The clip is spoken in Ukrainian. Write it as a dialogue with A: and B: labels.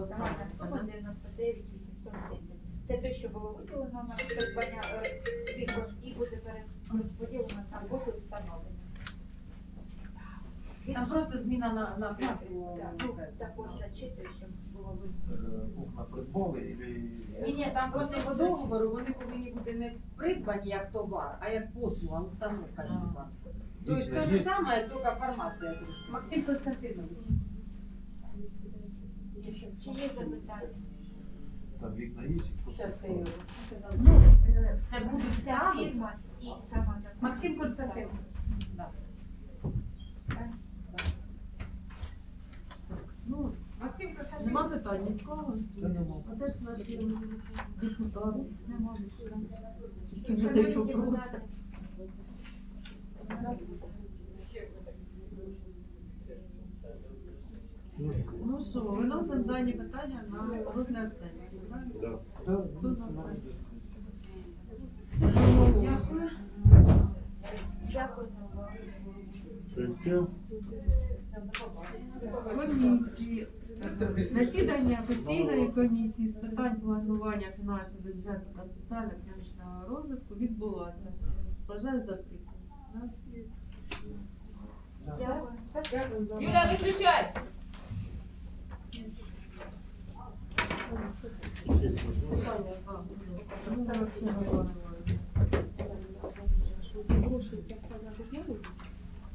A: Загальна сума 99 870. Це те, що було виділено на придбання е, і буде перерозподілено там роботу встановлення.
B: Там просто зміна на
A: напрямку. Також зачити, щоб було
C: е, Кухна придбали.
B: Ні, ні, там просто по договору вони повинні бути не придбані як товар, а як послуга, установка. Тобто те ж саме, тільки формація трошки. Максим Константинович.
C: Там вікна є?
A: Ну,
B: Це буде
A: вся фірма і сама.
B: Максим Константинович. Да.
D: Ну,
B: Максим
D: нема питань нікого.
C: Та нема.
D: А де ж наші депутати?
A: Нема. Шановні
D: людей попросять? Що, виносимо дані питання на розгляд сесії. Дякую.
A: Дякую за увагу.
D: Комісії. Засідання постійної комісії з питань планування фінансів, бюджету та соціально-економічного розвитку відбулося. Бажаю закрити.
A: Дякую.
B: Юля, виключай!
D: Не говоримо.
E: Гроші все на